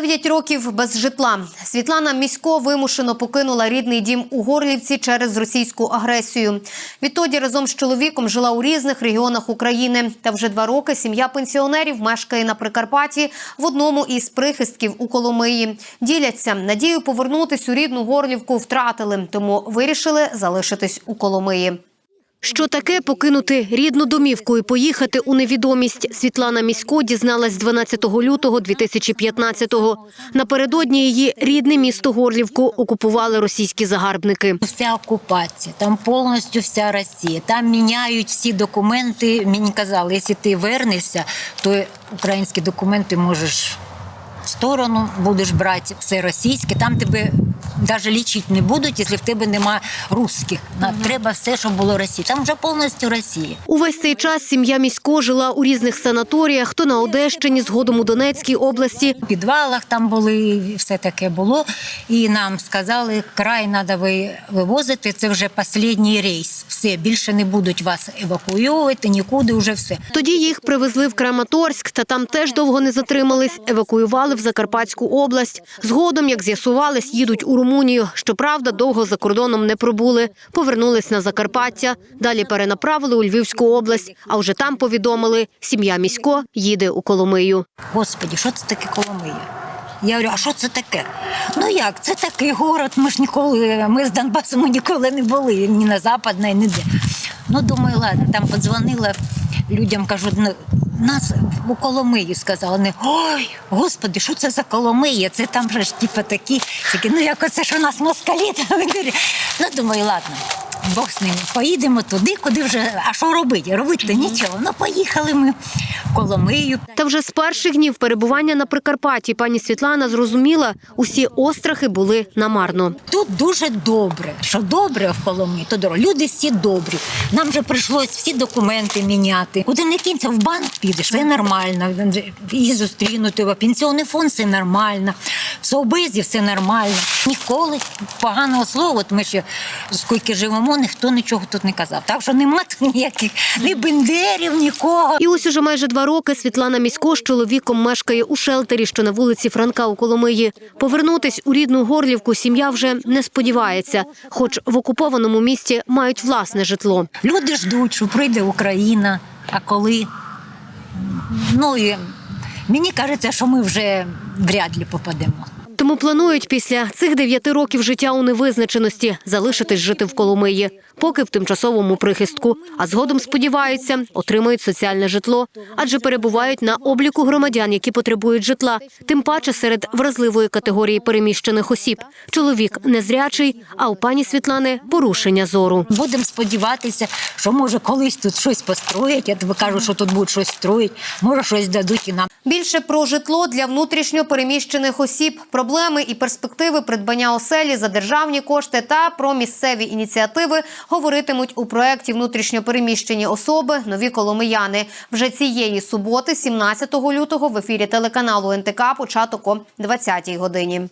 Дев'ять років без житла. Світлана Місько вимушено покинула рідний дім у Горлівці через російську агресію. Відтоді разом з чоловіком жила у різних регіонах України. Та вже два роки сім'я пенсіонерів мешкає на Прикарпатті в одному із прихистків у Коломиї. Діляться надію повернутись у рідну Горлівку втратили, тому вирішили залишитись у Коломиї. Що таке покинути рідну домівку і поїхати у невідомість? Світлана Місько дізналась 12 лютого 2015-го. Напередодні її рідне місто Горлівку окупували російські загарбники. Вся окупація, там повністю вся Росія. Там міняють всі документи. Мені казали, якщо ти вернешся, то українські документи можеш в сторону, будеш брати все російське. Там тебе навіть лічити не будуть, якщо в тебе немає русських. На- Треба все, щоб було Росія. Там вже повністю Росія. Увесь цей час сім'я Місько жила у різних санаторіях, то на Одещині, згодом у Донецькій області. В підвалах там були, все таке було. І нам сказали, край треба вивозити, це вже останній рейс. Все, більше не будуть вас евакуювати, нікуди, вже все. Тоді їх привезли в Краматорськ, та там теж довго не затримались. Евакуювали в Закарпатську область. Згодом, як з'ясувалось, їдуть у Румунію. Щоправда, довго за кордоном не пробули. Повернулись на Закарпаття. Далі перенаправили у Львівську область. А вже там повідомили, сім'я місько їде у Коломию. Господі, що це таке Коломия? Я говорю, а що це таке? Ну як, це такий город, ми ж ніколи, ми з Донбасу ніколи не були, ні на Западній, ніде. Ну, думаю, ладно, там подзвонила людям, кажуть, ну, нас у Коломиї сказали, не, ой, господи, що це за Коломия? Це там же ж типу такі, такі, ну як оце у нас москалі. Ну, думаю, ладно. Бог з ними. Поїдемо туди, куди вже. А що робити? Робити нічого. Ну, поїхали ми Коломию. Та вже з перших днів перебування на Прикарпатті пані Світлана зрозуміла, усі острахи були намарно. Тут дуже добре. Що добре в Коломиї, то добре. Люди всі добрі. Нам вже прийшлось всі документи міняти. Куди не кінця, в банк підеш, все нормально. І зустрінути, в пенсіонний фонд все нормально, в совбезі все нормально. Ніколи поганого слова, от ми ще скільки живемо, ніхто нічого тут не казав. Так що нема тут ніяких ні бендерів, нікого. І ось уже майже два роки Світлана Місько з чоловіком мешкає у шелтері, що на вулиці Франка у Коломиї. Повернутись у рідну Горлівку сім'я вже не сподівається, хоч в окупованому місті мають власне житло. Люди ждуть, що прийде Україна. А коли? Ну і мені кажеться, що ми вже вряд ли попадемо. Тому планують після цих дев'яти років життя у невизначеності залишитись жити в Коломиї, поки в тимчасовому прихистку. А згодом сподіваються, отримають соціальне житло, адже перебувають на обліку громадян, які потребують житла, тим паче серед вразливої категорії переміщених осіб. Чоловік незрячий, а у пані Світлани порушення зору. Будемо сподіватися, що може колись тут щось построять. Я тобі кажу, що тут будуть щось строїть, може щось дадуть і нам. Більше про житло для внутрішньо переміщених осіб, проблеми і перспективи придбання оселі за державні кошти та про місцеві ініціативи говоритимуть у проєкті внутрішньопереміщені особи нові коломияни. Вже цієї суботи, 17 лютого, в ефірі телеканалу НТК початок о 20-й годині.